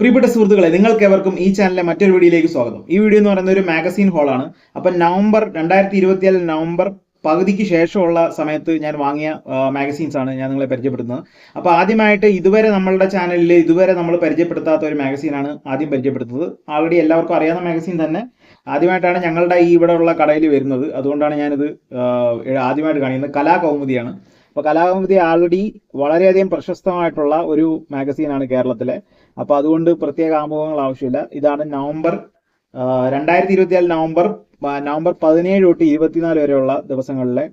പ്രിയപ്പെട്ട സുഹൃത്തുക്കളെ നിങ്ങൾക്ക് എവർക്കും ഈ ചാനലിലെ മറ്റൊരു വീഡിയോയിലേക്ക് സ്വാഗതം. ഈ വീഡിയോ എന്ന് പറയുന്നത് ഒരു മാഗസീൻ ഹോളാണ്. അപ്പം നവംബർ രണ്ടായിരത്തി ഇരുപത്തിയേഴ് നവംബർ പകുതിക്ക് ശേഷമുള്ള സമയത്ത് ഞാൻ വാങ്ങിയ മാഗസീൻസ് ആണ് ഞാൻ നിങ്ങളെ പരിചയപ്പെടുത്തുന്നത്. അപ്പോൾ ആദ്യമായിട്ട് ഇതുവരെ നമ്മളുടെ ചാനലിൽ ഇതുവരെ നമ്മൾ പരിചയപ്പെടുത്താത്ത ഒരു മാഗസീനാണ് ആദ്യം പരിചയപ്പെടുത്തുന്നത്. ആൾറെഡി എല്ലാവർക്കും അറിയാവുന്ന മാഗസീൻ തന്നെ. ആദ്യമായിട്ടാണ് ഞങ്ങളുടെ ഈ ഇവിടെ ഉള്ള കടയിൽ വരുന്നത്. അതുകൊണ്ടാണ് ഞാനിത് ആദ്യമായിട്ട് കാണിക്കുന്നത്. കലാകൗമുദിയാണ്. അപ്പോൾ കലാകൗമുദി ആൾറെഡി വളരെയധികം പ്രശസ്തമായിട്ടുള്ള ഒരു മാഗസീനാണ് കേരളത്തിലെ. അപ്പോൾ അതുകൊണ്ട് പ്രത്യേക ആമുഖങ്ങൾ ആവശ്യമില്ല. ഇതാണ് നവംബർ രണ്ടായിരത്തി ഇരുപത്തിനാല് നവംബർ നവംബർ പതിനേഴ് തൊട്ട് ഇരുപത്തിനാല് വരെയുള്ള ദിവസങ്ങളിലെ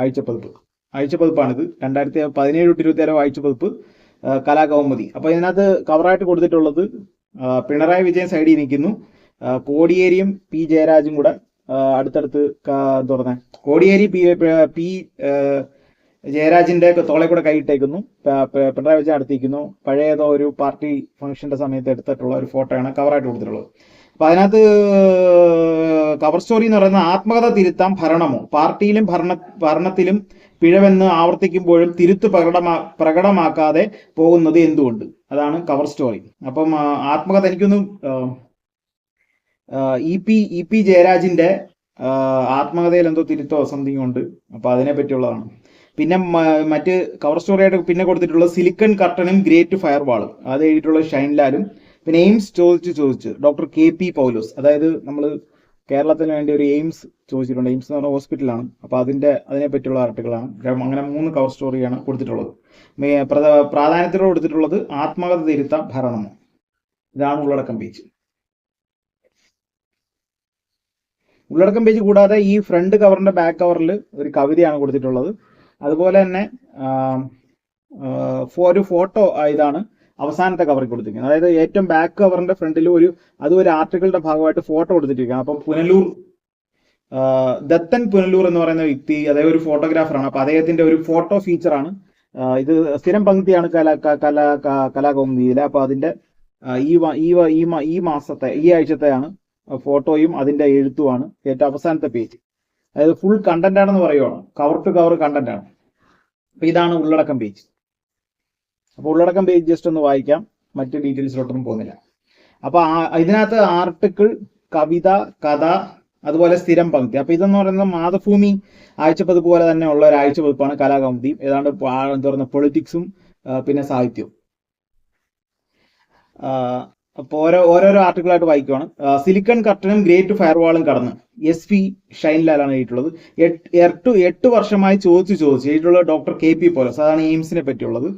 ആഴ്ചപ്പതിപ്പ്. ആഴ്ചപ്പതിപ്പാണിത്. രണ്ടായിരത്തി പതിനേഴ് തൊട്ട് ഇരുപത്തിയാറ് ആഴ്ചപ്പതിപ്പ് കലാകൗമുദി. അപ്പോൾ ഇതിനകത്ത് കവറായിട്ട് കൊടുത്തിട്ടുള്ളത് പിണറായി വിജയൻ സൈഡിൽ നിൽക്കുന്നു. കോടിയേരിയും പി ജയരാജും കൂടെ അടുത്തടുത്ത് പറയുക കോടിയേരി പി പി ജയരാജിന്റെ തോളെ കൂടെ കൈയിട്ടേക്കുന്നു. പിണറായി വിജയൻ അടുത്തിരിക്കുന്നു. പഴയ ഏതോ ഒരു പാർട്ടി ഫംഗ്ഷന്റെ സമയത്ത് എടുത്തിട്ടുള്ള ഒരു ഫോട്ടോയാണ് കവറായിട്ട് കൊടുത്തിട്ടുള്ളത്. അപ്പൊ അതിനകത്ത് കവർ സ്റ്റോറി എന്ന് പറയുന്നത് ആത്മകഥ തിരുത്താം ഭരണമോ? പാർട്ടിയിലും ഭരണ ഭരണത്തിലും പിഴവെന്ന് ആവർത്തിക്കുമ്പോഴും തിരുത്ത് പ്രകടമാ പ്രകടമാക്കാതെ പോകുന്നത് എന്തുകൊണ്ട്? അതാണ് കവർ സ്റ്റോറി. അപ്പം ആത്മകഥ എനിക്കൊന്നും ഇ പി ഇ പി ജയരാജിന്റെ ആത്മകഥയിൽ എന്തോ തിരുത്തോ സംതിങ് ഉണ്ട്. അപ്പൊ അതിനെ പറ്റിയുള്ളതാണ്. പിന്നെ മറ്റ് കവർ സ്റ്റോറി ആയിട്ട് പിന്നെ കൊടുത്തിട്ടുള്ള സിലിക്കൺ കർട്ടനും ഗ്രേറ്റ് ഫയർ വാളും അത് ഷൈൻ ഷൈൻലാലും പിന്നെ എയിംസ് ചോദിച്ച് ചോദിച്ച് ഡോക്ടർ കെ പി പൗലോസ്. അതായത് നമ്മൾ കേരളത്തിന് വേണ്ടി ഒരു എയിംസ് ചോദിച്ചിട്ടുണ്ട്. എയിംസ് എന്ന് പറഞ്ഞ ഹോസ്പിറ്റലാണ് അപ്പോൾ അതിന്റെ അതിനെ പറ്റിയുള്ള ആർട്ടിക്കിളാണ് അങ്ങനെ മൂന്ന് കവർ സ്റ്റോറിയാണ് കൊടുത്തിട്ടുള്ളത്. പ്രാധാന്യത്തോടെ കൊടുത്തിട്ടുള്ളത് ആത്മകഥ തിരുത്ത ഭരണമോ ഇതാണ് ഉള്ളടക്കം പേജ് ഉള്ളടക്കം പേജ് കൂടാതെ ഈ ഫ്രണ്ട് കവറിന്റെ ബാക്ക് കവറിൽ ഒരു കവിതയാണ് കൊടുത്തിട്ടുള്ളത്. അതുപോലെ തന്നെ ഒരു ഫോട്ടോ ഇതാണ് അവസാനത്തെ കവറിൽ കൊടുത്തിരിക്കുന്നത്. അതായത് ഏറ്റവും ബാക്ക് കവറിന്റെ ഫ്രണ്ടിൽ ഒരു അതും ഒരു ആർട്ടിക്കിളിന്റെ ഭാഗമായിട്ട് ഫോട്ടോ കൊടുത്തിരിക്കുകയാണ് അപ്പം പുനലൂർ ദത്തൻ പുനലൂർ എന്ന് പറയുന്ന വ്യക്തി അതായത് ഒരു ഫോട്ടോഗ്രാഫറാണ് അപ്പൊ അദ്ദേഹത്തിന്റെ ഒരു ഫോട്ടോ ഫീച്ചറാണ് ഇത് സ്ഥിരം പങ്ക്തിയാണ് കല കലാ കലാകൗമുദിയിലെ. അപ്പൊ അതിന്റെ ഈ ഈ മാസത്തെ ഈ ആഴ്ചത്തെയാണ് ഫോട്ടോയും അതിന്റെ എഴുത്തുമാണ് ഏറ്റവും അവസാനത്തെ പേജ് അതായത് ഫുൾ കണ്ടന്റ് ആണെന്ന് പറയുവാണ്. കവർ ടു കവർ കണ്ടന്റ് ആണ്. അപ്പൊ ഇതാണ് ഉള്ളടക്കം പേജ് അപ്പൊ ഉള്ളടക്കം പേജ് ജസ്റ്റ് ഒന്ന് വായിക്കാം. മറ്റ് ഡീറ്റെയിൽസിലോട്ടൊന്നും പോകുന്നില്ല. അപ്പൊ ഇതിനകത്ത് ആർട്ടിക്കിൾ കവിത കഥ അതുപോലെ സ്ഥിരം പങ്ക്തി അപ്പൊ ഇതെന്ന് പറയുന്നത് മാതൃഭൂമി ആഴ്ചപ്പതിപ്പ് പോലെ തന്നെ ഉള്ള ഒരു ആഴ്ചപ്പതിപ്പാണ് കലാകൗമുദി. ഏതാണ്ട് എന്താ പറയുക പൊളിറ്റിക്സും പിന്നെ സാഹിത്യവും. അപ്പോൾ ഓരോ ഓരോരോ ആർട്ടിക്കിളായിട്ട് വായിക്കുവാണ്. സിലിക്കൺ കർട്ടനും ഗ്രേറ്റ് ഫയർവാളും കടന്ന്. എസ് പി ഷൈൻലാലാണ് എഴുതിയിട്ടുള്ളത്. എട്ട് എട്ട് വർഷമായി ചോദിച്ചു ചോദിച്ചു എഴുതിയിട്ടുള്ളത് ഡോക്ടർ കെ പി പോലസ് അതാണ് എയിംസിനെ പറ്റിയുള്ളത്.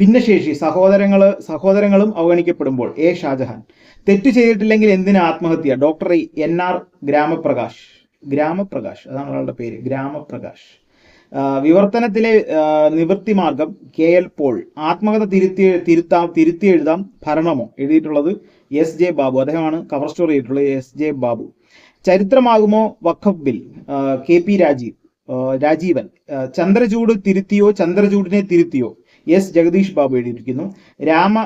ഭിന്നശേഷി സഹോദരങ്ങൾ സഹോദരങ്ങളും അവഗണിക്കപ്പെടുമ്പോൾ എ ഷാജഹാൻ. തെറ്റ് ചെയ്തിട്ടില്ലെങ്കിൽ എന്തിന് ആത്മഹത്യ? Doctor N R Gramaprakash. Gramaprakash അതാണ് ഒരാളുടെ പേര്. ഗ്രാമപ്രകാശ്. വിവർത്തനത്തിലെ നിവൃത്തി മാർഗം കെ എൽ പോൾ. ആത്മകഥ തിരുത്തി തിരുത്താം തിരുത്തി എഴുതാം ഭരണമോ എഴുതിയിട്ടുള്ളത് എസ് ജെ ബാബു. അദ്ദേഹമാണ് കവർ സ്റ്റോറി ചെയ്തിട്ടുള്ളത് S J Babu. ചരിത്രമാകുമോ Waqf bill? K P Rajeev Rajeevan. Chandrachud തിരുത്തിയോ ചന്ദ്രചൂടിനെ തിരുത്തിയോ? എസ് ജഗദീഷ് ബാബു എഴുതിയിരിക്കുന്നു. രാമ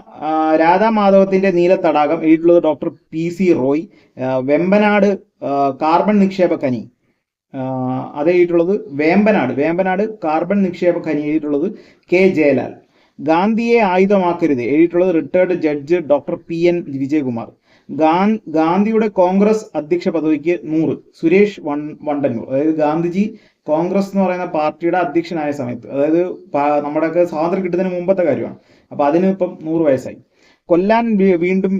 രാധാമാധവത്തിന്റെ നീല തടാകം എഴുതിയിട്ടുള്ളത് doctor P C Roy. Vembanad carbon നിക്ഷേപ കനി. അത് എഴുതിയിട്ടുള്ളത് വേമ്പനാട്. വേമ്പനാട് കാർബൺ നിക്ഷേപ ഖനി എഴുതിയിട്ടുള്ളത് കെ ജയലാൽ. ഗാന്ധിയെ ആയുധമാക്കരുത്. എഴുതിയിട്ടുള്ളത് retired judge doctor P N Vijayakumar. ഗാന്ധിയുടെ കോൺഗ്രസ് അധ്യക്ഷ പദവിക്ക് നൂറ്. സുരേഷ് വൺ വണ്ടന്നൂർ. അതായത് ഗാന്ധിജി കോൺഗ്രസ് എന്ന് പറയുന്ന പാർട്ടിയുടെ അധ്യക്ഷനായ സമയത്ത് അതായത് നമ്മുടെയൊക്കെ സ്വാതന്ത്ര്യം കിട്ടുന്നതിന് മുമ്പത്തെ കാര്യമാണ്. അപ്പൊ അതിന് ഇപ്പം നൂറ് വയസ്സായി. കൊല്ലാൻ വീണ്ടും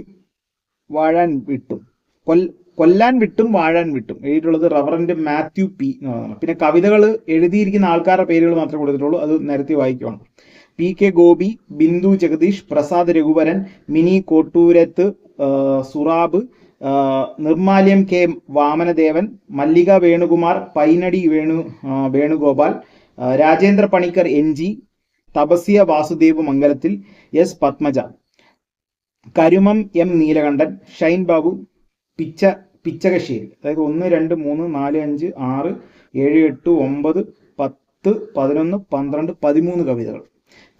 വാഴാൻ വിട്ടു. കൊൽ കൊല്ലാൻ വിട്ടും വാഴാൻ വിട്ടും എഴുതിയിട്ടുള്ളത് റവറന്റ് മാത്യു പി എന്ന് പറയുന്നത് പിന്നെ കവിതകൾ എഴുതിയിരിക്കുന്ന ആൾക്കാരുടെ പേരുകൾ മാത്രമേ കൊടുത്തിട്ടുള്ളൂ. അത് നിരത്തി വായിക്കുവാണ്. പി കെ ഗോപി ബിന്ദു ജഗദീഷ് പ്രസാദ് രഘുവരൻ മിനി കോട്ടൂരത്ത് സുറാബ് നിർമാല്യം K Vamanadevan Mallika Venukumar Painadi Venu Venugopal Rajendra Panicker N G Thapasya Vasudev Mangalathil S Padmaja Karumam M Neelakandan Shine Babu പിച്ച പിച്ചകശ്ശേരി അതായത് ഒന്ന് രണ്ട് മൂന്ന് നാല് അഞ്ച് ആറ് ഏഴ് എട്ട് ഒമ്പത് പത്ത് പതിനൊന്ന് പന്ത്രണ്ട് പതിമൂന്ന് കവിതകൾ.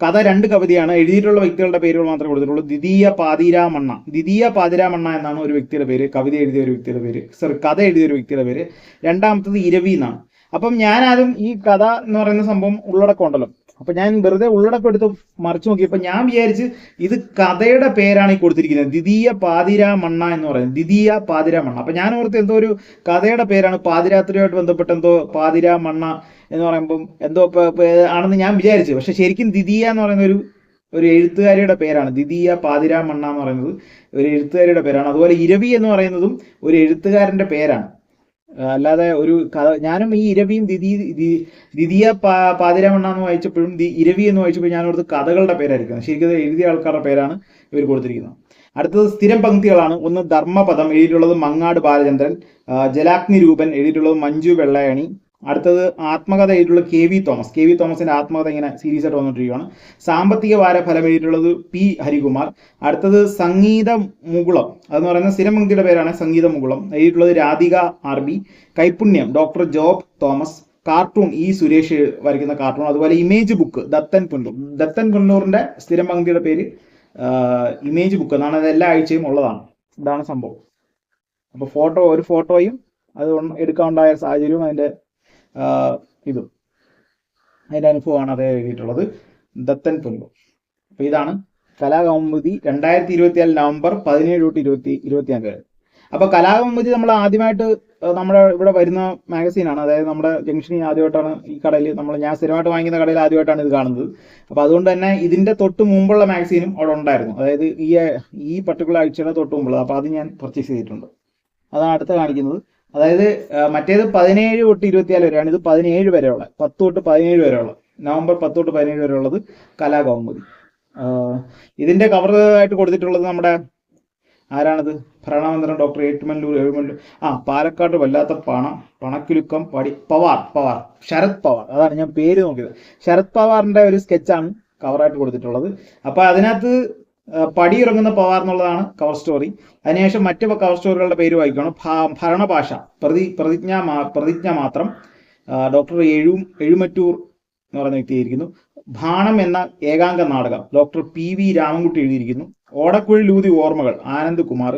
കഥ രണ്ട് കവിതയാണ്. എഴുതിയിട്ടുള്ള വ്യക്തികളുടെ പേരുകൾ മാത്രമേ കൊടുത്തിട്ടുള്ളൂ. ദ്വിതീയ പാതിരാമണ്ണ. ദ്വിതീയ പാതിരാമണ്ണ എന്നാണ് ഒരു വ്യക്തിയുടെ പേര്. കവിത എഴുതിയ ഒരു വ്യക്തിയുടെ പേര്. സോറി കഥ എഴുതിയ ഒരു വ്യക്തിയുടെ പേര്. രണ്ടാമത്തത് ഇരവി എന്നാണ്. അപ്പം ഞാൻ ആദ്യം ഈ കഥ എന്ന് പറയുന്ന സംഭവം ഉള്ളടക്കം ഉണ്ടല്ലോ. അപ്പൊ ഞാൻ വെറുതെ ഉള്ളടക്കം എടുത്ത് മറിച്ചു നോക്കിയപ്പോൾ ഞാൻ വിചാരിച്ച് ഇത് കഥയുടെ പേരാണ് ഈ കൊടുത്തിരിക്കുന്നത്. ദ്വിതീയ പാതിര മണ്ണ എന്ന് പറയുന്നത്. ദ്വിതീയ പാതിര മണ്ണ. അപ്പൊ ഞാൻ ഓർത്ത് എന്തോ ഒരു കഥയുടെ പേരാണ്. പാതിരാത്രിയുമായിട്ട് ബന്ധപ്പെട്ട് എന്തോ പാതിര മണ്ണ എന്ന് പറയുമ്പം എന്തോ ആണെന്ന് ഞാൻ വിചാരിച്ചു. പക്ഷെ ശരിക്കും ദ്വിതീയ എന്ന് പറയുന്ന ഒരു ഒരു എഴുത്തുകാരിയുടെ പേരാണ്. ദ്വിതീയ പാതിരാ മണ്ണ എന്ന് പറയുന്നത് ഒരു എഴുത്തുകാരിയുടെ പേരാണ്. അതുപോലെ ഇരവി എന്ന് പറയുന്നതും ഒരു എഴുത്തുകാരന്റെ പേരാണ്. അല്ലാതെ ഒരു കഥ ഞാനും ഈ ഇരവിയും ദിതി ദി- ദ്വിതീയ പാ പാതിരാമണ്ണ എന്ന് വായിച്ചപ്പോഴും ദി ഇരവി എന്ന് വായിച്ചപ്പോൾ ഞാൻ ഓർത്ത് കഥകളുടെ പേരായിരിക്കും ശരിക്കും എഴുതിയ ആൾക്കാരുടെ പേരാണ് ഇവർ കൊടുത്തിരിക്കുന്നത്. അടുത്തത് സ്ഥിരം പങ്ക്തികളാണ്. ഒന്ന് ധർമ്മപദം എഴുതിയിട്ടുള്ളത് മങ്ങാട് ബാലചന്ദ്രൻ ജലാഗ്നി രൂപൻ എഴുതിയിട്ടുള്ളത് മഞ്ജു വെള്ളയണി അടുത്തത് ആത്മകഥ എഴുതിയിട്ടുള്ളത് K V Thomas. K V തോമസിന്റെ ആത്മകഥ ഇങ്ങനെ സീരീസ് ആയിട്ട് വന്നിട്ടിരിക്കുകയാണ്. സാമ്പത്തിക വാര ഫലം എഴുതിയിട്ടുള്ളത് പി ഹരികുമാർ. അടുത്തത് സംഗീത മുകുളം. അതെന്ന് പറയുന്ന സ്ഥിരമംഗിയുടെ പേരാണ് സംഗീത മുകുളം. എഴുതിയിട്ടുള്ളത് രാധിക ആർ ബി. കൈപുണ്യം ഡോക്ടർ ജോബ് തോമസ്. കാർട്ടൂൺ ഈ സുരേഷ് വരയ്ക്കുന്ന കാർട്ടൂൺ. അതുപോലെ ഇമേജ് ബുക്ക് ദത്തൻ പുന്നൂർ ദത്തൻ പുന്നൂറിന്റെ സ്ഥിരം പേര് ഇമേജ് ബുക്ക്. എന്നാണ് അത് എല്ലാ ആഴ്ചയും ഉള്ളതാണ്. ഇതാണ് സംഭവം. അപ്പോൾ ഫോട്ടോ ഒരു ഫോട്ടോയും അത് എടുക്കാൻ ഉണ്ടായ സാഹചര്യവും അതിന്റെ ഇതും. അതിന്റെ അനുഭവമാണ് അദ്ദേഹം എഴുതിയിട്ടുള്ളത്. ദത്തൻ പുല്ലു അപ്പൊ ഇതാണ് കലാകൗമുദി രണ്ടായിരത്തി ഇരുപത്തിനാല് നവംബർ പതിനേഴ് തൊട്ട് ഇരുപത്തി ഇരുപത്തിനാല് വരെ. അപ്പൊ കലാകൗമുദി നമ്മൾ ആദ്യമായിട്ട് നമ്മുടെ ഇവിടെ വരുന്ന മാഗസീനാണ് അതായത് നമ്മുടെ ജംഗ്ഷനിൽ ആദ്യമായിട്ടാണ് ഈ കടയിൽ നമ്മൾ ഞാൻ സ്ഥിരമായിട്ട് വാങ്ങിക്കുന്ന കടയിൽ ആദ്യമായിട്ടാണ് ഇത് കാണുന്നത്. അപ്പൊ അതുകൊണ്ട് തന്നെ ഇതിന്റെ തൊട്ട് മുമ്പുള്ള മാഗസീനും അവിടെ ഉണ്ടായിരുന്നു. അതായത് ഈ ഈ പർട്ടിക്കുലർ ആഴ്ചയുടെ തൊട്ട് മുമ്പുള്ളത്. അപ്പൊ അത് ഞാൻ പർച്ചേസ് ചെയ്തിട്ടുണ്ട്. അതാണ് അടുത്ത കാണിക്കുന്നത്. അതായത് മറ്റേത് പതിനേഴ് തൊട്ട് ഇരുപത്തിനാല് വരെയാണ്. ഇത് പതിനേഴ് വരെയുള്ള പത്ത് തൊട്ട് പതിനേഴ് വരെയുള്ള നവംബർ പത്ത് തൊട്ട് പതിനേഴ് വരെ ഉള്ളത് കലാകൗമുദി. ഇതിന്റെ കവർ ആയിട്ട് കൊടുത്തിട്ടുള്ളത് നമ്മുടെ ആരാണത്? ഭരണമന്ത്രം ഡോക്ടർ ഏറ്റുമല്ലൂർ ഏഴുമല്ലൂർ ആ പാലക്കാട് വല്ലാത്ത പണ പണക്കിലുക്കം പടി പവാർ പവാർ ശരത് പവാർ. അതാണ് ഞാൻ പേര് നോക്കിയത്. ശരത് പവാറിന്റെ ഒരു സ്കെച്ചാണ് കവറായിട്ട് കൊടുത്തിട്ടുള്ളത്. അപ്പൊ അതിനകത്ത് പടിയിറങ്ങുന്ന പവാർ എന്നുള്ളതാണ് കവർ സ്റ്റോറി അതിനുശേഷം മറ്റു കവർ സ്റ്റോറികളുടെ പേര് വായിക്കണം ഭരണഭാഷ പ്രതി പ്രതിജ്ഞ പ്രതിജ്ഞ മാത്രം. ഡോക്ടർ എഴും എഴുമറ്റൂർ എന്ന് പറയുന്ന വ്യക്തി എഴുതിയിരിക്കുന്നു ഭാണം എന്ന ഏകാംഗ നാടകം. ഡോക്ടർ പി വി രാമൻകുട്ടി എഴുതിയിരിക്കുന്നു. ഓടക്കുഴി ലൂതി ഓർമ്മകൾ ആനന്ദ് കുമാർ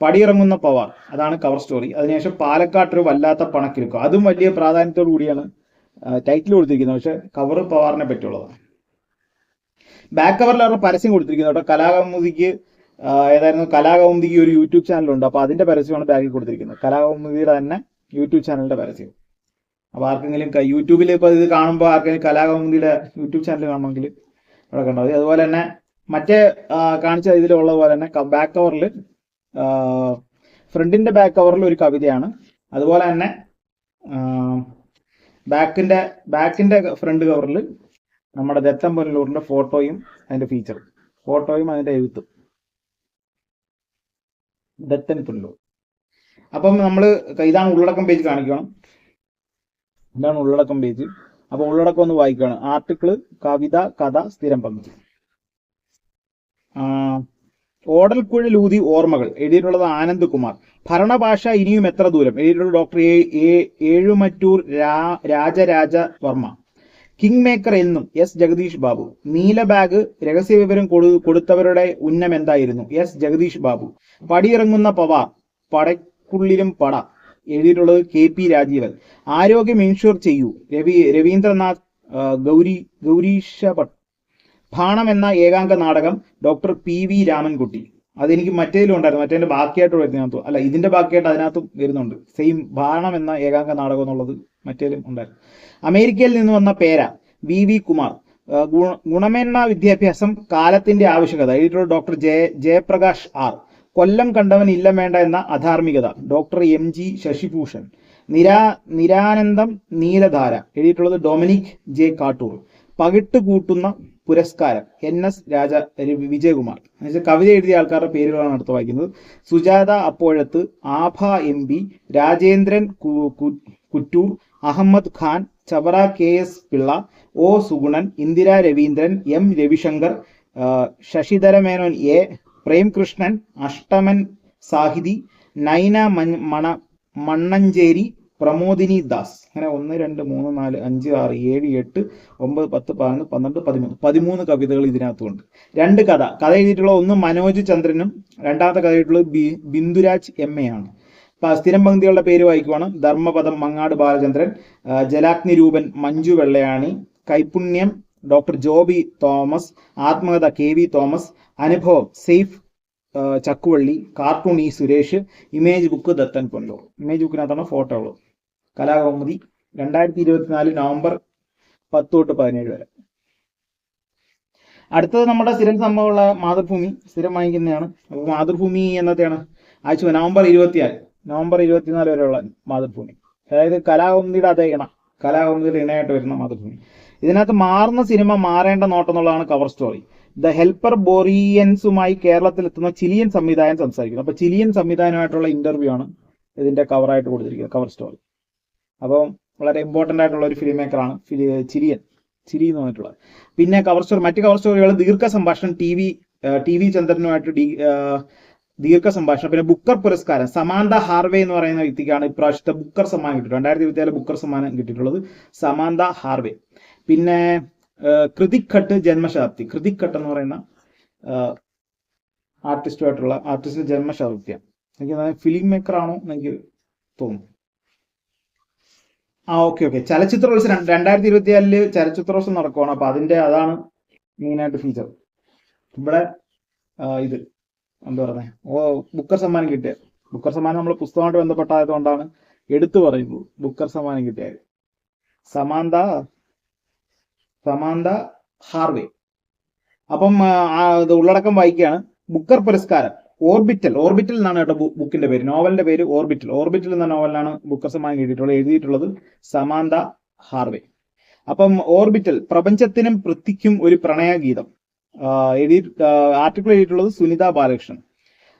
പടിയിറങ്ങുന്ന പവാർ അതാണ് കവർ സ്റ്റോറി അതിനുശേഷം പാലക്കാട്ടൊരു വല്ലാത്ത പണക്കിരുക്കും. അതും വലിയ പ്രാധാന്യത്തോടു കൂടിയാണ് ടൈറ്റിൽ കൊടുത്തിരിക്കുന്നത്. പക്ഷെ കവർ പവാറിനെ പറ്റിയുള്ളതാണ്. ബാക്ക് കവറിൽ അവരുടെ പരസ്യം കൊടുത്തിരിക്കുന്നത് കേട്ടോ. കലാകൗമുദിക്ക് ഏതായിരുന്നു? കലാകൗമുദിക്ക് ഒരു യൂട്യൂബ് ചാനലുണ്ട് അപ്പൊ അതിന്റെ പരസ്യമാണ് ബാക്കിൽ കൊടുത്തിരിക്കുന്നത്. കലാകൗമുദിയുടെ തന്നെ യൂട്യൂബ് ചാനലിന്റെ പരസ്യം. അപ്പൊ ആർക്കെങ്കിലും യൂട്യൂബിൽ ഇപ്പൊ ഇത് കാണുമ്പോൾ ആർക്കെങ്കിലും കലാകൗമുദിയുടെ യൂട്യൂബ് ചാനൽ കാണണമെങ്കിൽ അവിടെ കണ്ടാൽ മതി അതുപോലെ തന്നെ മറ്റേ കാണിച്ച ഇതിലുള്ള പോലെ തന്നെ ബാക്ക് കവറിൽ ഫ്രണ്ടിന്റെ ബാക്ക് കവറിൽ ഒരു കവിതയാണ്. അതുപോലെ തന്നെ ബാക്കിന്റെ ബാക്കിന്റെ ഫ്രണ്ട് കവറിൽ നമ്മുടെ ദത്തം പൊന്നലൂറിന്റെ ഫോട്ടോയും അതിന്റെ ഫീച്ചറും ഫോട്ടോയും അതിന്റെ എഴുത്തും. ദത്തൻ പുനലൂർ. അപ്പം നമ്മൾ ഇതാണ് ഉള്ളടക്കം പേജ് കാണിക്കണം. ഇതാണ് ഉള്ളടക്കം പേജ് അപ്പൊ ഉള്ളടക്കം ഒന്ന് വായിക്കുകയാണ് ആർട്ടിക്കിൾ കവിത കഥ സ്ഥിരം പങ്ക്. ഓടൽക്കുഴൽ ഊതി ഓർമ്മകൾ. എഴുതിയിട്ടുള്ളത് ആനന്ദ് കുമാർ ഭരണഭാഷ ഇനിയും എത്ര ദൂരം? എഴുതിയിട്ടുള്ളത് doctor A Ezhumattoor Rajaraja Varma. King maker എന്നും എസ് ജഗദീഷ് ബാബു. നീല ബാഗ് രഹസ്യ വിവരം കൊടു- കൊടുത്തവരുടെ ഉന്നം എന്തായിരുന്നു? എസ് ജഗദീഷ് ബാബു. പടിയിറങ്ങുന്ന പവ പടക്കുള്ളിലും പട എഴുതിയിട്ടുള്ളത് കെ പി രാജീവൻ. ആരോഗ്യം ഇൻഷുർ ചെയ്യൂ. രവി രവീന്ദ്രനാഥ് ഗൗരി ഗൗരീഷ ഭട്ട്. ഭാണം എന്ന ഏകാംഗ നാടകം ഡോക്ടർ പി വി രാമൻകുട്ടി. അതെനിക്ക് മറ്റേതിലും ഉണ്ടായിരുന്നു. മറ്റേതിന്റെ ബാക്കിയായിട്ട് വരുന്നതിനകത്ത് അല്ല ഇതിന്റെ ബാക്കിയായിട്ട് അതിനകത്തും വരുന്നുണ്ട്. സെയിം ഭാരണം എന്ന ഏകാംഗ നാടകം എന്നുള്ളത് മറ്റേലും ഉണ്ടായിരുന്നു. അമേരിക്കയിൽ നിന്ന് വന്ന പേര വി വി കുമാർ. ഗുണമേന്മ വിദ്യാഭ്യാസം കാലത്തിന്റെ ആവശ്യകത. എഴുതി ഡോക്ടർ ജയ ജയപ്രകാശ് ആർ. കൊല്ലം കണ്ടവൻ ഇല്ല വേണ്ട എന്ന അധാർമികത. Doctor M G Sasibhushan. നിരാ നിരാനന്ദം നീലധാര. എഴുതിയിട്ടുള്ളത് ഡൊമിനിക് ജെ കാട്ടൂർ. പകിട്ട് കൂട്ടുന്ന പുരസ്കാരം. N S Raja Vijayakumar. എന്നുവെച്ചാൽ കവിത എഴുതിയ ആൾക്കാരുടെ പേരുകളാണ് അടുത്ത് വായിക്കുന്നത്. Sujatha അപ്പോഴത്ത് Abha M P Rajendran Kuttoor Ahammed Khan Chavara K S Pillai O Sugunan Indira Raveendran M Ravisankar Sasidhara Menon A Premkrishnan Ashtaman Sahithi Naina മണ മണ്ണഞ്ചേരി പ്രമോദിനി ദാസ്. അങ്ങനെ ഒന്ന് രണ്ട് മൂന്ന് നാല് അഞ്ച് ആറ് ഏഴ് എട്ട് ഒമ്പത് പത്ത് പതിനൊന്ന് പന്ത്രണ്ട് പതിമൂന്ന്. പതിമൂന്ന് കവിതകൾ ഇതിനകത്തുണ്ട്. രണ്ട് കഥ. കഥ എഴുതിയിട്ടുള്ള ഒന്ന് മനോജ് ചന്ദ്രനും രണ്ടാമത്തെ കഥ എഴുതിയിട്ടുള്ളത് ബി- ബിന്ദുരാജ് എം എ ആണ്. സ്ഥിരം പങ്ക്തികളുടെ പേര് വായിക്കുവാണ്. ധർമ്മപദം മങ്ങാട് ബാലചന്ദ്രൻ ജലാഗ്നി രൂപൻ മഞ്ജു വെള്ളയാണി കൈപുണ്യം ഡോക്ടർ ജോബി തോമസ് ആത്മകഥ കെ വി തോമസ് അനുഭവം Saif Chakkuvally cartoon E Suresh image book Dathan Ponnoor image ബുക്കിനകത്താണ് photo ഉള്ളത്. കലാകൗമുദി രണ്ടായിരത്തി ഇരുപത്തിനാല് നവംബർ പത്ത് തൊട്ട് പതിനേഴ് വരെ. അടുത്തത് നമ്മുടെ സ്ഥിരം സംഭവമുള്ള മാതൃഭൂമി സ്ഥിരം വാങ്ങിക്കുന്നതാണ്. അപ്പോൾ മാതൃഭൂമി എന്നത്തെയാണ്? ആഴ്ച നവംബർ ഇരുപത്തിനാല് നവംബർ ഇരുപത്തിനാല് വരെയുള്ള മാതൃഭൂമി. അതായത് കലാകൗമുദിയുടെ അതേ ഇണ കലാകൗമുദിയുടെ ഇണയായിട്ട് വരുന്ന മാതൃഭൂമി. ഇതിനകത്ത് മാറുന്ന സിനിമ മാറേണ്ട നോട്ടം എന്നുള്ളതാണ് കവർ സ്റ്റോറി ദ ഹെൽപ്പർ ബോറിയൻസുമായി കേരളത്തിൽ എത്തുന്ന ചിലിയൻ സംവിധായകൻ സംസാരിക്കുന്നു. അപ്പൊ ചിലിയൻ സംവിധാനമായിട്ടുള്ള ഇന്റർവ്യൂ ആണ് ഇതിന്റെ കവറായിട്ട് കൊടുത്തിരിക്കുന്നത് കവർ സ്റ്റോറി അപ്പം വളരെ ഇമ്പോർട്ടന്റ് ആയിട്ടുള്ള ഒരു ഫിലിം മേക്കറാണ് ചിരിയൻ. ചിരി എന്ന് പറഞ്ഞിട്ടുള്ളത്. പിന്നെ കവർ സ്റ്റോറി മറ്റ് കവർ സ്റ്റോറികൾ ദീർഘ സംഭാഷണം ടി വി ടി വി ചന്ദ്രനുമായിട്ട് ഡി ദീർഘ സംഭാഷണം. പിന്നെ ബുക്കർ പുരസ്കാരം സമാന്ത ഹാർവേ എന്ന് പറയുന്ന വ്യക്തിക്കാണ് ഇപ്രാവശ്യത്തെ ബുക്കർ സമ്മാനം കിട്ടിയിട്ടുള്ളത്. രണ്ടായിരത്തി ഇരുപത്തിയാൽ ബുക്കർ സമ്മാനം കിട്ടിയിട്ടുള്ളത് സമാന്ത ഹാർവേ. പിന്നെ കൃതിഘട്ട് ജന്മശതാബ്ദി. കൃതിഘട്ട് എന്ന് പറയുന്ന ആർട്ടിസ്റ്റുമായിട്ടുള്ള ആർട്ടിസ്റ്റിന്റെ ജന്മശതാബ്ദിയാണ്. എനിക്ക് ഫിലിം മേക്കർ ആണോ എന്ന് എനിക്ക് തോന്നുന്നു. ആ ഓക്കെ ഓക്കെ. ചലച്ചിത്രോത്സവം രണ്ട് രണ്ടായിരത്തി ഇരുപത്തിനാലിൽ ചലച്ചിത്രോത്സവം നടക്കുവാണ്. അപ്പൊ അതിന്റെ അതാണ് മെയിനായിട്ട് ഫീച്ചർ ഇവിടെ ഇത്. എന്താ പറയുന്നത് ഓ ബുക്കർ സമ്മാനം കിട്ടിയത്. ബുക്കർ സമ്മാനം നമ്മൾ പുസ്തകമായിട്ട് ബന്ധപ്പെട്ടായതുകൊണ്ടാണ് എടുത്തു പറയുന്നത്. ബുക്കർ സമ്മാനം കിട്ടിയത്. Samantha Samantha Harvey. അപ്പം ഉള്ളടക്കം വായിക്കുകയാണ്. ബുക്കർ പുരസ്കാരം. ഓർബിറ്റൽ ഓർബിറ്റൽ എന്നാണ് കേട്ടോ ബുക്കിന്റെ പേര്. നോവലിന്റെ പേര് ഓർബിറ്റൽ ഓർബിറ്റൽ എന്ന നോവലാണ് ബുക്കർ സമ്മാനം കിട്ടിയിട്ടുള്ളത് എഴുതിയിട്ടുള്ളത് സമാന്ത ഹാർവേ അപ്പം ഓർബിറ്റൽ പ്രപഞ്ചത്തിനും പൃഥ്വിക്കും ഒരു പ്രണയഗീതം. എഴുതി ആർട്ടിക്കിൾ എഴുതിയിട്ടുള്ളത് സുനിത ബാലകൃഷ്ണൻ.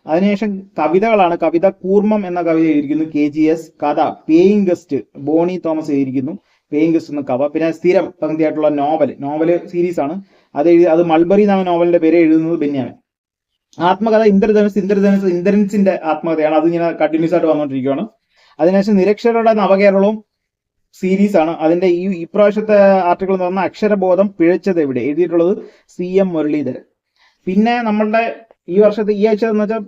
അതിനുശേഷം കവിതകളാണ് കവിത കൂർമ്മം എന്ന കവിത എഴുതിയിരിക്കുന്നു കെ ജി എസ് കഥ പേയിങ് ഗസ്റ്റ് ബോണി തോമസ് എഴുതിയിരിക്കുന്നു. പേയിങ് ഗസ്റ്റ് എന്ന കവ പിന്നെ സ്ഥിരം പങ്ക്തിയായിട്ടുള്ള നോവൽ നോവൽ സീരീസ് ആണ്. അത് എഴുതി അത് മൾബറി എന്ന നോവലിന്റെ പേര് എഴുതുന്നത് ബെന്യാമൻ ആത്മകഥ ഇന്ദ്രധനുസ് ഇന്ദ്രധനുസ് ഇന്ദ്രൻസിന്റെ ആത്മകഥയാണ്. അത് ഇങ്ങനെ കണ്ടിന്യൂസ് ആയിട്ട് വന്നുകൊണ്ടിരിക്കുകയാണ് അതിനുശേഷം നിരക്ഷരരുടെ നവകേരളവും സീരീസ് ആണ് അതിന്റെ ഈ ഇപ്രാവശ്യത്തെ ആർട്ടിക്കിൾ എന്ന് പറഞ്ഞാൽ അക്ഷരബോധം പിഴച്ചത് എവിടെ? എഴുതിയിട്ടുള്ളത് സി എം മുരളീധരൻ. പിന്നെ നമ്മളുടെ ഈ വർഷത്തെ ഈ ആഴ്ച എന്ന് വെച്ചാൽ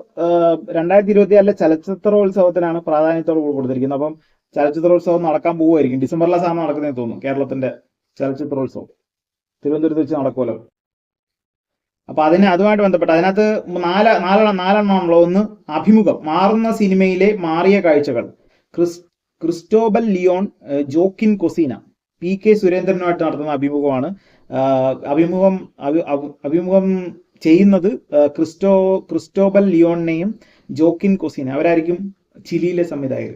രണ്ടായിരത്തി ഇരുപത്തിനാലിലെ ചലച്ചിത്രോത്സവത്തിനാണ് പ്രാധാന്യത്തോട് കൂടി കൊടുത്തിരിക്കുന്നത്. അപ്പം ചലച്ചിത്രോത്സവം നടക്കാൻ പോവുമായിരിക്കും. ഡിസംബറിലെ സാധനം നടക്കുന്നതെന്ന് തോന്നുന്നു. കേരളത്തിന്റെ ചലച്ചിത്രോത്സവം. തിരുവനന്തപുരത്ത് വെച്ച് നടക്കുമല്ലോ. അപ്പൊ അതിന് അതുമായിട്ട് ബന്ധപ്പെട്ട് അതിനകത്ത് നാല് നാലെണ്ണം നാലെണ്ണമാണല്ലോ ഒന്ന് അഭിമുഖം. മാറുന്ന സിനിമയിലെ മാറിയ കാഴ്ചകൾ. Chris Cristobal Leon Joaquin Cocina P K സുരേന്ദ്രനുമായിട്ട് നടത്തുന്ന അഭിമുഖമാണ്. അഭിമുഖം അഭി- അഭി- അഭിമുഖം ചെയ്യുന്നത് ക്രിസ്റ്റോ ക്രിസ്റ്റോബൽ ലിയോണിനെയും ജോക്കിൻ കൊസീന അവരായിരിക്കും ചിലിയിലെ സംവിധായകർ.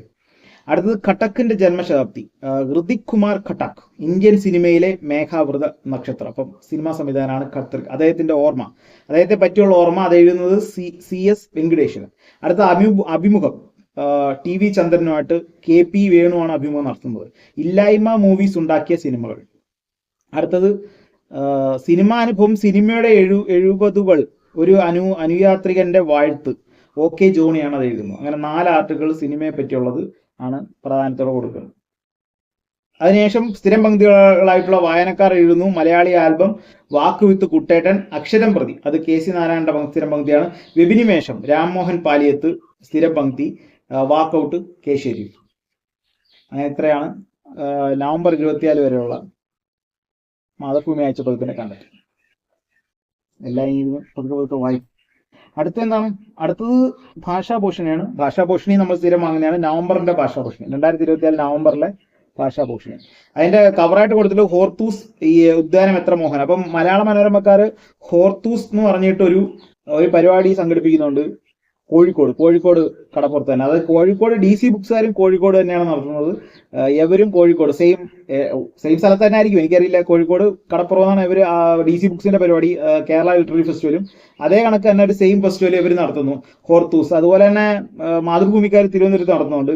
അടുത്തത് ഖട്ടക്കിന്റെ ജന്മശതാബ്ദി. ഹൃതിക് കുമാർ ഖട്ടക് ഇന്ത്യൻ സിനിമയിലെ മേഘാവൃത നക്ഷത്രം. അപ്പം സിനിമാ സംവിധാനമാണ് ഖത്തർ അദ്ദേഹത്തിന്റെ ഓർമ്മ. അദ്ദേഹത്തെ പറ്റിയുള്ള ഓർമ്മ അത് എഴുതുന്നത് സി സി എസ് വെങ്കടേശ്വരൻ അടുത്ത അഭിമു അഭിമുഖം. ടി വി ചന്ദ്രനുമായിട്ട് കെ പി വേണുവാണ് അഭിമുഖം നടത്തുന്നത്. ഇല്ലായ്മ മൂവീസ് ഉണ്ടാക്കിയ സിനിമകൾ. അടുത്തത് സിനിമാനുഭവം സിനിമയുടെ എഴു എഴുപതുകൾ. ഒരു അനു അനുയാത്രികന്റെ വാഴ്ത്ത്. ഓ കെ ജോണിയാണ് അത് എഴുതുന്നത്. അങ്ങനെ നാല് ആർട്ടുകൾ സിനിമയെ പറ്റിയുള്ളത്. ആണ് പ്രാധാന്യത്തോടെ കൊടുക്കുന്നത് അതിനുശേഷം സ്ഥിരം പങ്ക്തികളായിട്ടുള്ള വായനക്കാർ എഴുതുന്നു. മലയാളി ആൽബം വാക്ക് വിത്ത് കുട്ടേട്ടൻ അക്ഷരം പ്രതി. അത് കെ സി നാരായണന്റെ സ്ഥിരം പങ്ക്തിയാണ്. വിപിനിമേഷം രാംമോഹൻ പാലിയത്ത് സ്ഥിരം പങ്ക്തി വാക്കൗട്ട് കെ ഷെരീഫ് അങ്ങനെ ഇത്രയാണ് നവംബർ ഇരുപത്തിനാല് വരെയുള്ള മാതൃഭൂമി അയച്ച പതിപ്പിനെ കണ്ടത് എല്ലാ പതുക്കെ പതുക്കെ വായിക്കും. അടുത്ത എന്താണ് അടുത്തത് ഭാഷാഭൂഷണിയാണ്. ഭാഷാഭൂഷണി നമ്മൾ സ്ഥിരം വാങ്ങുന്നതാണ് നവംബറിന്റെ ഭാഷാഭൂഷണി. രണ്ടായിരത്തി ഇരുപത്തിനാല് നവംബറിലെ ഭാഷാഭൂഷണി. അതിന്റെ കവറായിട്ട് കൊടുത്തിട്ട് ഹോർത്തൂസ് ഈ ഉദ്യാനം എത്ര മോഹൻ അപ്പം മലയാള മനോരമക്കാര് ഹോർത്തൂസ് എന്ന് പറഞ്ഞിട്ട് ഒരു ഒരു പരിപാടി സംഘടിപ്പിക്കുന്നുണ്ട്. കോഴിക്കോട് കോഴിക്കോട് കടപ്പുറത്ത് തന്നെ. അത് കോഴിക്കോട് ഡി സി ബുക്സുകാരും കോഴിക്കോട് തന്നെയാണ് നടത്തുന്നത്. എവരും കോഴിക്കോട് സെയിം സെയിം സ്ഥലത്ത് തന്നെ ആയിരിക്കും. എനിക്കറിയില്ല കോഴിക്കോട് കടപ്പുറമാണ് ഇവർ ഡി സി ബുക്സിന്റെ പരിപാടി കേരള ലിറ്റററി ഫെസ്റ്റിവലും. അതേ കണക്ക് തന്നെ ഒരു സെയിം ഫെസ്റ്റിവൽ ഇവർ നടത്തുന്നു. ഹോർത്തൂസ്. അതുപോലെ തന്നെ മാതൃഭൂമിക്കാർ തിരുവനന്തപുരത്ത് നടത്തുന്നുണ്ട്.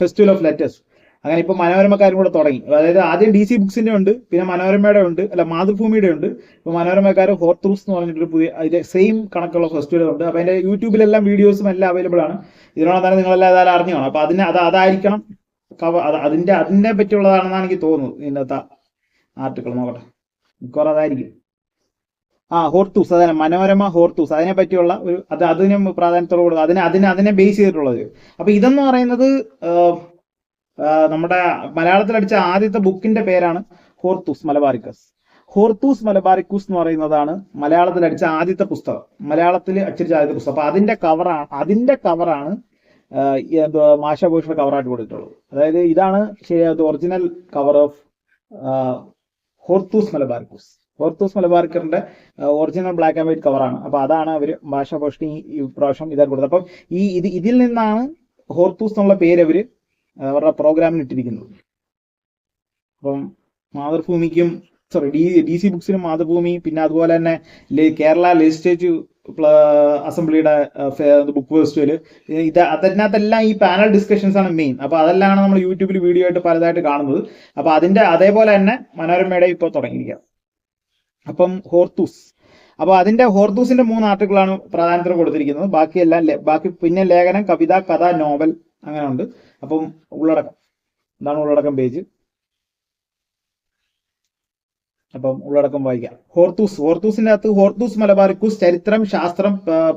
ഫെസ്റ്റിവൽ ഓഫ് ലെറ്റേഴ്സ് അങ്ങനെ ഇപ്പൊ മനോരമക്കാരും കൂടെ തുടങ്ങി. അതായത് ആദ്യം ഡി സി ബുക്സിന്റെ ഉണ്ട് പിന്നെ മനോരമയുടെ ഉണ്ട് അല്ല മാതൃഭൂമിയുടെ ഉണ്ട്. ഇപ്പൊ മനോരമക്കാർ ഹോർത്തൂസ് എന്ന് പറഞ്ഞിട്ടൊരു പുതിയ അതിന്റെ സെയിം കണക്കുള്ള ഫെസ്റ്റിവൽ ഉണ്ട്. അപ്പൊ അതിന്റെ യൂട്യൂബിലെല്ലാം വീഡിയോസും എല്ലാം അവൈലബിൾ ആണ്. ഇതിനോട് തന്നെ നിങ്ങളെല്ലാം ഏതായാലും അറിഞ്ഞു അപ്പൊ അതിന് അത് അതായിരിക്കണം. കവ അതിന്റെ അതിനെ പറ്റിയുള്ളതാണെന്നാണ് എനിക്ക് തോന്നുന്നത് ഇന്നത്തെ ആർട്ടിക്കിൾ നോക്കട്ടെ. മിക്കവാറും അതായിരിക്കും. ആ ഹോർത്തൂസ് അതന്നെ. മനോരമ ഹോർത്തൂസ് അതിനെ പറ്റിയുള്ള ഒരു അത് അതിനും പ്രാധാന്യത്തോട് കൊടുക്കുക അതിനെ അതിനെ അതിനെ ബേസ് ചെയ്തിട്ടുള്ളത്. അപ്പൊ ഇതെന്ന് പറയുന്നത് നമ്മുടെ മലയാളത്തിൽ അടിച്ച ആദ്യത്തെ ബുക്കിന്റെ പേരാണ് ഹോർത്തൂസ് മലബാറിക്കസ്. ഹോർത്തൂസ് മലബാറിക്കൂസ് എന്ന് പറയുന്നതാണ് മലയാളത്തിൽ അടിച്ച ആദ്യത്തെ പുസ്തകം. മലയാളത്തിൽ അച്ചടിച്ച ആദ്യത്തെ പുസ്തകം. അപ്പൊ അതിന്റെ കവറാണ് അതിന്റെ കവറാണ് മാഷാഭൂഷണ കവറായിട്ട് കൊടുത്തിട്ടുള്ളത്. അതായത് ഇതാണ് ശരിയായത് original cover of Hortus Malabaricus. Hortus മലബാർക്കറിന്റെ original black and white കവറാണ് അപ്പൊ അതാണ് അവർ ഭാഷാഭൂഷണി ഈ പ്രാവശ്യം ഇതായിട്ട് കൊടുത്തത്. അപ്പം ഈ ഇത് ഇതിൽ നിന്നാണ് ഹോർത്തൂസ് എന്നുള്ള പേര് അവർ അവരുടെ പ്രോഗ്രാമിന് ഇട്ടിരിക്കുന്നത്. അപ്പം മാതൃഭൂമിക്കും സോറി ഡി ഡി സി ബുക്സിനും മാതൃഭൂമി പിന്നെ അതുപോലെ തന്നെ കേരള ലെജിസ്ലേറ്റീവ് അസംബ്ലിയുടെ ബുക്ക് ഫെസ്റ്റിവൽ ഇത് അതിനകത്തെല്ലാം ഈ പാനൽ ഡിസ്കഷൻസ് ആണ് മെയിൻ അപ്പൊ അതെല്ലാം നമ്മൾ യൂട്യൂബിൽ വീഡിയോ ആയിട്ട് പലതായിട്ട് കാണുന്നത്. അപ്പൊ അതിന്റെ അതേപോലെ തന്നെ മനോരമയുടെ ഇപ്പൊ തുടങ്ങിയിരിക്കുക. അപ്പം ഹോർത്തൂസ്. അപ്പൊ അതിന്റെ ഹോർത്തൂസിന്റെ മൂന്ന് ആർട്ടിക്കിളാണ് പ്രാധാന്യത്തിന് കൊടുത്തിരിക്കുന്നത്. ബാക്കിയെല്ലാം ബാക്കി പിന്നെ ലേഖനം കവിത കഥ നോവൽ അങ്ങനെ ഉണ്ട് അപ്പം ഉള്ളടക്കം. എന്താണ് ഉള്ളടക്കം പേജ്. അപ്പം ഉള്ളടക്കം വായിക്കാം. ഹോർത്തൂസ്. ഹോർത്തൂസിന്റെ അകത്ത് ഹോർത്തൂസ് മലബാർക്കൂസ് ചരിത്രം ശാസ്ത്രം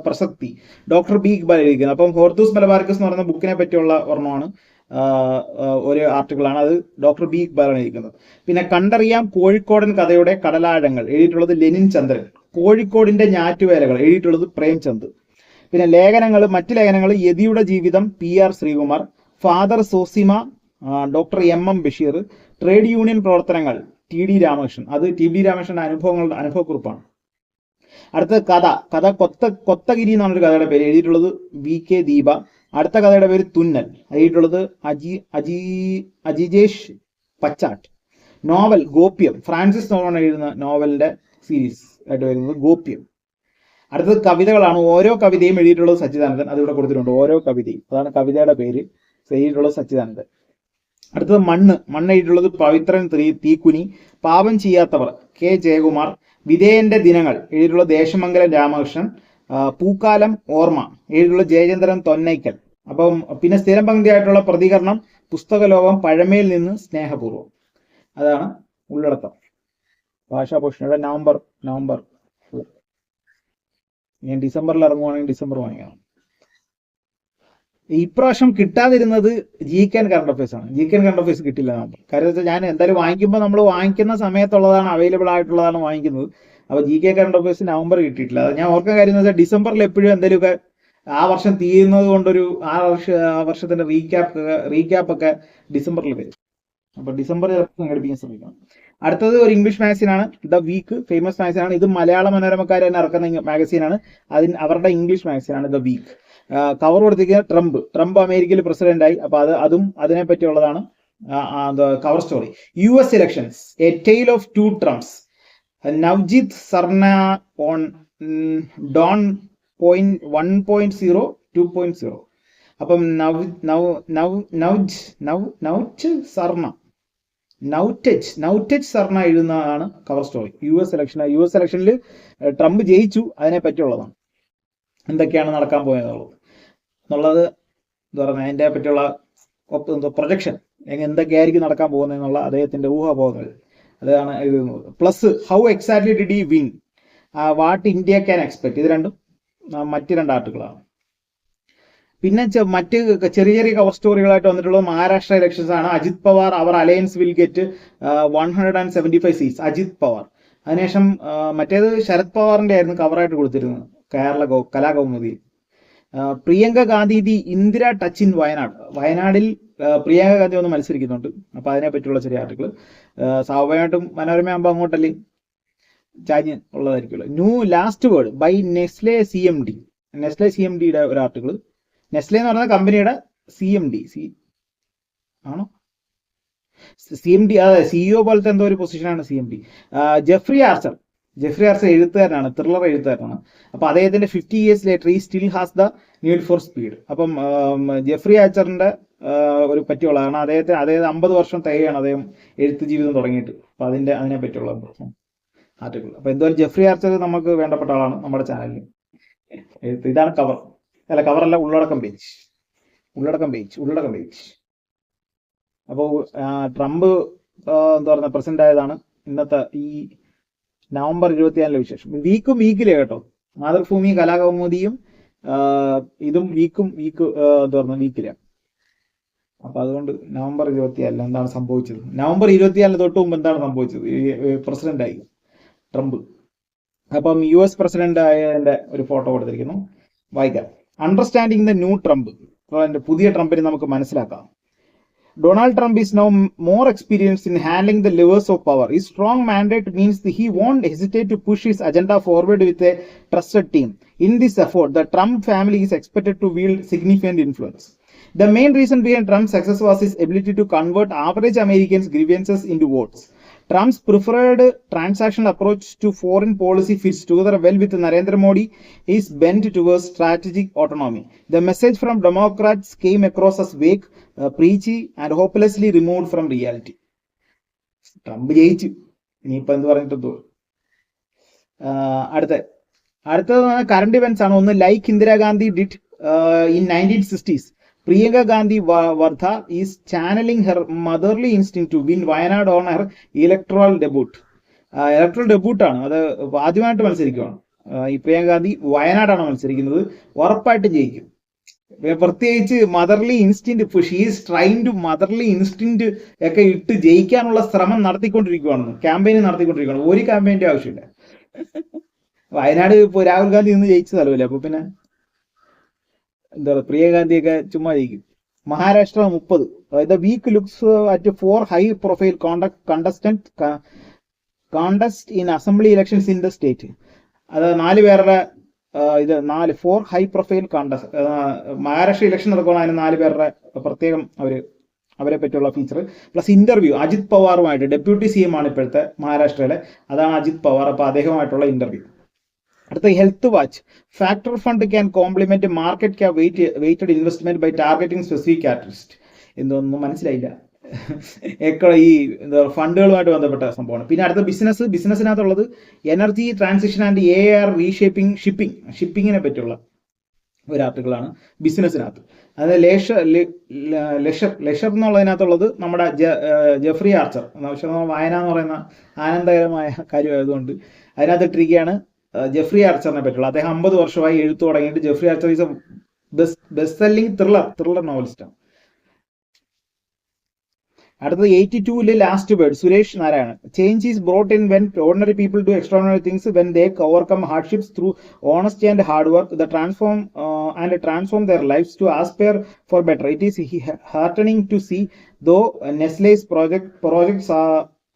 പ്രസക്തി. ഡോക്ടർ ബി ഇക്ബാൽ എഴുതിക്കുന്നത് അപ്പം ഹോർത്തൂസ് മലബാർക്കൂസ് എന്ന് പറയുന്ന ബുക്കിനെ പറ്റിയുള്ള ഒരെണ്ണമാണ്. ഒരു ആർട്ടിക്കിളാണ് അത് ഡോക്ടർ ബി ഇക്ബാലാണ് എഴുതിയിരിക്കുന്നത്. പിന്നെ കണ്ടറിയാം കോഴിക്കോടൻ കഥയുടെ കടലാഴങ്ങൾ. എഴുതിയിട്ടുള്ളത് ലെനിൻ ചന്ദ്രൻ. കോഴിക്കോടിന്റെ ഞാറ്റുവേലകൾ. എഴുതിയിട്ടുള്ളത് പ്രേംചന്ദ്. പിന്നെ ലേഖനങ്ങൾ മറ്റു ലേഖനങ്ങൾ യതിയുടെ ജീവിതം P R Sreekumar. Father Zosima doctor M M Basheer trade union പ്രവർത്തനങ്ങൾ ടി ഡി രാമകൃഷ്ണൻ. അത് ടി ഡി രാമകൃഷ്ണന്റെ അനുഭവങ്ങളുടെ അനുഭവക്കുറിപ്പാണ്. അടുത്ത കഥ. കഥ കൊത്ത കൊത്തഗിരി എന്നാണ് കഥയുടെ പേര് എഴുതിയിട്ടുള്ളത് വി കെ ദീപ. അടുത്ത കഥയുടെ പേര് തുന്നൽ. എഴുതിയിട്ടുള്ളത് അജി അജി അജിജേഷ് പച്ചാട്ട്. നോവൽ ഗോപ്യം. ഫ്രാൻസിസ് നോവൽ എഴുതുന്ന നോവലിന്റെ സീരീസ് ആയിട്ട് വരുന്നത് ഗോപ്യം. അടുത്തത് കവിതകളാണ്. ഓരോ കവിതയും എഴുതിയിട്ടുള്ളത് സച്ചിദാനന്ദൻ. അതിവിടെ കൊടുത്തിട്ടുണ്ട്. ഓരോ കവിതയും. അതാണ് കവിതയുടെ പേര്. എഴുതിയിട്ടുള്ളത് സച്ചിദാനന്ദൻ. അടുത്തത് മണ്ണ്. മണ്ണ് എഴുതിയിട്ടുള്ളത് പവിത്രൻ ത്രീ തീക്കുനി പാപം ചെയ്യാത്തവർ കെ. ജയകുമാർ വിധേയന്റെ ദിനങ്ങൾ എഴുതിയിട്ടുള്ള ദേശമംഗലം രാമകൃഷ്ണൻ പൂക്കാലം ഓർമ്മ എഴുതിയിട്ടുള്ള ജയചന്ദ്രൻ തൊന്നൈക്കൽ. അപ്പം പിന്നെ സ്ഥിരം പങ്ക്തിയായിട്ടുള്ള പ്രതികരണം പുസ്തകലോകം പഴമയിൽ നിന്ന് സ്നേഹപൂർവം. അതാണ് ഉള്ളടക്കം. ഭാഷാ ഭാഷാഭൂഷണിയുടെ നവംബർ നവംബർ. ഞാൻ ഡിസംബറിൽ ഇറങ്ങുവാണെങ്കിൽ ഡിസംബർ വാങ്ങിക്കണം ഇപ്രാവശ്യം കിട്ടാതിരുന്നത് ജി കെ കറണ്ട് അഫയേഴ്സ് ആണ്. ജി കെ കറണ്ട് അഫയേഴ്സ് കിട്ടില്ല നമ്മൾ കാര്യം വെച്ചാൽ ഞാൻ എന്തായാലും വാങ്ങിക്കുമ്പോൾ നമ്മൾ വാങ്ങിക്കുന്ന സമയത്തുള്ളതാണ് അവൈലബിൾ ആയിട്ടുള്ളതാണ് വാങ്ങിക്കുന്നത്. അപ്പൊ G K current affairs November കിട്ടിയിട്ടില്ല. അത് ഞാൻ ഓർക്കാൻ കാര്യം എന്ന് വെച്ചാൽ ഡിസംബറിൽ എപ്പോഴും എന്തെങ്കിലുമൊക്കെ ആ വർഷം തീരുന്നത് കൊണ്ടൊരു ആ വർഷ ആ വർഷത്തിന്റെ റീക്യാപ്പ് റീക്യാപ്പ് ഒക്കെ ഡിസംബറിൽ വരും. അപ്പൊ ഡിസംബർ ചിലപ്പോൾ സംഘടിപ്പിക്കാൻ ശ്രമിക്കണം. അടുത്തത് ഒരു ഇംഗ്ലീഷ് മാഗസിൻ ആണ്. ദ വീക്ക് ഫേമസ് മാഗസിൻ ആണ്. ഇത് മലയാള മനോരമക്കാർ തന്നെ ഇറക്കുന്ന മാഗസീനാണ് അതിന് അവരുടെ ഇംഗ്ലീഷ് മാഗസീനാണ് ദ വീക്ക് കവർ കൊടുത്തിരിക്കുന്നത് ട്രംപ്. ട്രംപ് അമേരിക്കയിൽ പ്രസിഡന്റായി അപ്പൊ അത് അതും അതിനെ പറ്റിയുള്ളതാണ് cover story U S elections a tale of two Trumps Navjit Sarna on Don point one point zero two point zero അപ്പം നവ് നവ് നവ് നൗജ് നവ് നൗച്ച് Sarna Navtej Navtej Sarna എഴുതുന്നതാണ് cover story U S election U S ഇലക്ഷനിൽ ട്രംപ് ജയിച്ചു. അതിനെ പറ്റിയുള്ളതാണ് എന്തൊക്കെയാണ് നടക്കാൻ പോയെന്നുള്ളത് എന്നുള്ളത് എന്താ പറയുക അതിന്റെ പറ്റിയുള്ള എന്തോ പ്രൊജക്ഷൻ എന്തൊക്കെയായിരിക്കും നടക്കാൻ പോകുന്നത് എന്നുള്ള അദ്ദേഹത്തിന്റെ ഊഹാപോഹങ്ങൾ. അതാണ് എഴുതുന്നത്. Plus how exactly did he win what India can expect ഇത് രണ്ടും മറ്റ് രണ്ട് ആർട്ടിക്കിളാണ്. പിന്നെ മറ്റ് ചെറിയ ചെറിയ കവർ സ്റ്റോറികളായിട്ട് വന്നിട്ടുള്ളത് മഹാരാഷ്ട്ര ഇലക്ഷൻസ് ആണ്. അജിത് പവാർ അവർ alliance will get one hundred and seventy five seats Ajit Pawar. അതിനുശേഷം മറ്റേത് ശരത് പവാറിന്റെ ആയിരുന്നു കവറായിട്ട് കൊടുത്തിരുന്നത്. Kerala Kalakaumudi Priyanka Gandhi the Indira touch in Wayanad. വയനാടിൽ Priyanka Gandhi ഒന്ന് മത്സരിക്കുന്നുണ്ട്. അപ്പൊ അതിനെ പറ്റിയുള്ള ചെറിയ ആർട്ടിക്കിൾ സ്വാഭാവികമായിട്ടും മനോരമ ആകുമ്പോൾ അങ്ങോട്ടല്ലേ? ചാഞ്ഞ് ഉള്ളതായിരിക്കുമല്ലോ. New last word by Nestle C M D Nestle C M ഡിയുടെ ഒരു ആർട്ടിക്കിൾ നെസ്ലെ എന്ന് പറയുന്ന കമ്പനിയുടെ സി എം ഡി സി ആണോ? സി എം ഡി അതെ സിഇഒ പോലത്തെ എന്തോ ഒരു പൊസിഷനാണ് C M D Jeffrey Archer. Jeffrey Archer എഴുത്തുകാരനാണ് ത്രില്ലർ എഴുത്തുകാരനാണ്. അപ്പൊ അദ്ദേഹത്തിന്റെ fifty years later he still has the need for speed അപ്പം ജെഫ്രി ആച്ചറിന്റെ ഒരു ഒരു പറ്റിയുള്ളതാണ് അദ്ദേഹത്തെ അതായത് അമ്പത് വർഷം തികയാണ് അദ്ദേഹം എഴുത്ത് ജീവിതം തുടങ്ങിയിട്ട്. അപ്പൊ അതിന്റെ അതിനെ പറ്റിയുള്ള ആർട്ടിക്കിൾ. അപ്പൊ എന്തായാലും ജെഫ്രി ആർച്ചർ നമുക്ക് വേണ്ടപ്പെട്ട ആളാണ് നമ്മുടെ ചാനലിൽ എഴുത്ത് ഇതാണ് കവർ അല്ല കവറല്ല ഉള്ളടക്കം പേജ് ഉള്ളടക്കം പേജ് ഉള്ളടക്കം പേജ് അപ്പോൾ ട്രംപ് എന്താ പറയുക പ്രസിഡന്റ് ആയതാണ് ഇന്നത്തെ ഈ നവംബർ ഇരുപത്തിനാലിലെ വിശേഷം. വീക്കും വീക്കിലെ കേട്ടോ. മാതൃഭൂമി കലാകൗമുദിയും ഇതും വീക്കും വീക്ക് എന്താ പറയുക വീക്കിലാണ് അപ്പൊ അതുകൊണ്ട് നവംബർ ഇരുപത്തിയാലിൽ എന്താണ് സംഭവിച്ചത്? നവംബർ ഇരുപത്തിനാലിന് തൊട്ട് മുമ്പ് എന്താണ് സംഭവിച്ചത്? പ്രസിഡന്റ് ആയി ട്രംപ്. അപ്പം യു എസ് പ്രസിഡന്റ് ആയതിന്റെ ഒരു ഫോട്ടോ കൊടുത്തിരിക്കുന്നു. വായിക്കാം. Understanding the new Trump. പുതിയ ട്രംപിനെ നമുക്ക് മനസ്സിലാക്കാം. Donald Trump is now more experienced in handling the levers of power. His strong mandate means he won't hesitate to push his agenda forward with a trusted team. In this effort, the Trump family is expected to wield significant influence. The main reason behind Trump's success was his ability to convert average Americans' grievances into votes. Trump's preferred transactional approach to foreign policy fits together well with Narendra Modi. Is bent towards strategic autonomy. The message from Democrats came across as vague, uh, preachy, and hopelessly removed from reality. Trump ജയിച്ചു ഇനിയിപ്പോ എന്ത് പറഞ്ഞിട്ട് അടുത്ത അടുത്തത് current events ആണ് ഒന്ന് like Indira Gandhi did in nineteen sixties Priyanka Gandhi വർദ്ധ is channelling her motherly instinct to win Wayanad honour her debut debut ഡെബ്യൂട്ടാണ് അത് ആദ്യമായിട്ട് മത്സരിക്കുകയാണ് ഈ പ്രിയങ്ക ഗാന്ധി വയനാടാണ് മത്സരിക്കുന്നത്. ഉറപ്പായിട്ടും ജയിക്കും. പ്രത്യേകിച്ച് motherly instinct she's trying to motherly instinct ഒക്കെ ഇട്ട് ജയിക്കാനുള്ള ശ്രമം നടത്തിക്കൊണ്ടിരിക്കുകയാണ് ക്യാമ്പയിൻ നടത്തിക്കൊണ്ടിരിക്കുകയാണ് ഒരു ക്യാമ്പയിന്റെ ആവശ്യമില്ല. വയനാട് ഇപ്പോൾ രാഹുൽ ഗാന്ധി നിന്ന് ജയിച്ചതല്ലോ? അല്ലേ അപ്പൊ പിന്നെ എന്താ പറയുക പ്രിയഗാന്ധിയൊക്കെ ചുമ്മാ ജയിക്കും മഹാരാഷ്ട്ര മുപ്പത്. അതായത് week looks at four high profile contestant contest in assembly elections in the state അത് നാല് പേരുടെ ഇത് നാല് four high profile contest Maharashtra election നടക്കുകയാണ് അതിന് നാല് പേരുടെ പ്രത്യേകം അവർ അവരെ പറ്റിയുള്ള ഫീച്ചർ പ്ലസ് ഇന്റർവ്യൂ അജിത് പവാറുമായിട്ട് ഡെപ്യൂട്ടി സി എം ആണ് ഇപ്പോഴത്തെ മഹാരാഷ്ട്രയിലെ. അതാണ് അജിത് പവാർ അപ്പൊ അദ്ദേഹമായിട്ടുള്ള ഇന്റർവ്യൂ അടുത്ത health watch factor fund can complement market cap weight weighted investment by targeting specific characteristic എന്നൊന്നും മനസ്സിലായില്ല. ഒക്കെ ഈ എന്താ ഫണ്ടുകളുമായിട്ട് ബന്ധപ്പെട്ട സംഭവമാണ്. പിന്നെ അടുത്ത business ബിസിനസ്സിനകത്തുള്ളത് energy transition and A R reshaping shipping ഷിപ്പിങ്ങിനെ പറ്റിയുള്ള ഒരു ആർട്ടിക്കിളാണ് ബിസിനസ്സിനകത്ത് അതായത് ലേഷർ ലെഷർ ലെഷർ എന്നുള്ളതിനകത്തുള്ളത് നമ്മുടെ ജെഫ്രി ആർച്ചർ. പക്ഷേ വായന എന്ന് പറയുന്ന ആനന്ദകരമായ കാര്യമായതുകൊണ്ട് അതിനകത്ത് ഇട്ടിരിക്കുകയാണ്. ഏർ ജെഫ്രി ആർച്ചറിനെ പറ്റിയുള്ള. അദ്ദേഹം അമ്പത് വർഷമായി എഴുത്തു തുടങ്ങിയിട്ട് Jeffrey Archer is a best best selling thriller thriller നോവലിസ്റ്റാണ് അടുത്തത് eighty ടൂവിലെ last word Suresh Narayanan. Change is brought in when ordinary people do extraordinary things when they overcome hardships through honesty and hard work the transform and transform their lives to aspire for better it is heartening to see those Nestle's project projects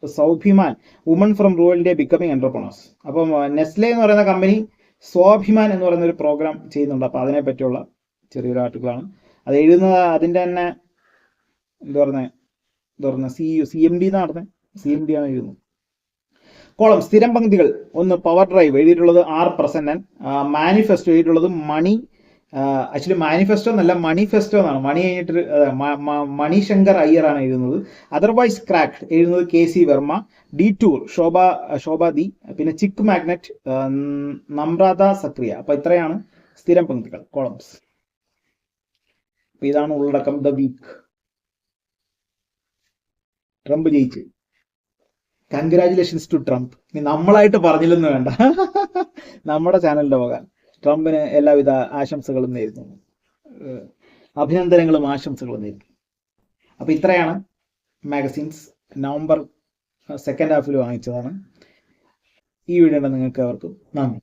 Saubhiman women from rural India becoming entrepreneurs അപ്പം Nestle എന്ന് പറയുന്ന company Swabhiman എന്ന് പറയുന്ന ഒരു programme ചെയ്യുന്നുണ്ട്. അപ്പോൾ അതിനെ പറ്റിയുള്ള ചെറിയൊരു ആർട്ടിക്കിളാണ് അത് എഴുതുന്നത് അതിന്റെ തന്നെ എന്താ പറയുന്നത് എന്താ പറയുന്നത് സി സി എം ഡി എന്നാണ് പറഞ്ഞത് സി എം ഡി ആണ് എഴുതുന്നത്. കോളം സ്ഥിരം പങ്ക്തികൾ. ഒന്ന് പവർ ഡ്രൈവ് എഴുതിയിട്ടുള്ളത് ആർ പ്രസന്നൻ മാനിഫെസ്റ്റോ എഴുതിയിട്ടുള്ളത് മണി ആക്ച്വലി മാനിഫെസ്റ്റോ എന്നല്ല മണിഫെസ്റ്റോ എന്നാണ്. മണി കഴിഞ്ഞിട്ട് മണിശങ്കർ അയ്യർ ആണ് എഴുതുന്നത്. അതർവൈസ് ക്രാക്ക് എഴുതുന്നത് K C Varma detour Shobha Shobha De പിന്നെ ചിക്ക് മാഗ്നറ്റ് നമ്രാത സക്രിയ. അപ്പൊ ഇത്രയാണ് സ്ഥിരം പങ്ക്തികൾ കോളംസ് അപ്പൊ ഇതാണ് ഉള്ളടക്കം ദ വീക്ക് ട്രംപ് ജയിച്ച്. Congratulations to Trump. ഇനി നമ്മളായിട്ട് പറഞ്ഞില്ലെന്ന് വേണ്ട. നമ്മുടെ ചാനലിന്റെ വക ട്രംപിന് എല്ലാവിധ ആശംസകളും നേരുന്നു. അഭിനന്ദനങ്ങളും ആശംസകളും നേരുന്നു. അപ്പൊ ഇത്രയാണ് മാഗസിൻസ് നവംബർ സെക്കൻഡ് ഹാഫിൽ വാങ്ങിച്ചതാണ്. ഈ വീഡിയോ നിങ്ങൾക്ക് അവർക്കും നന്ദി.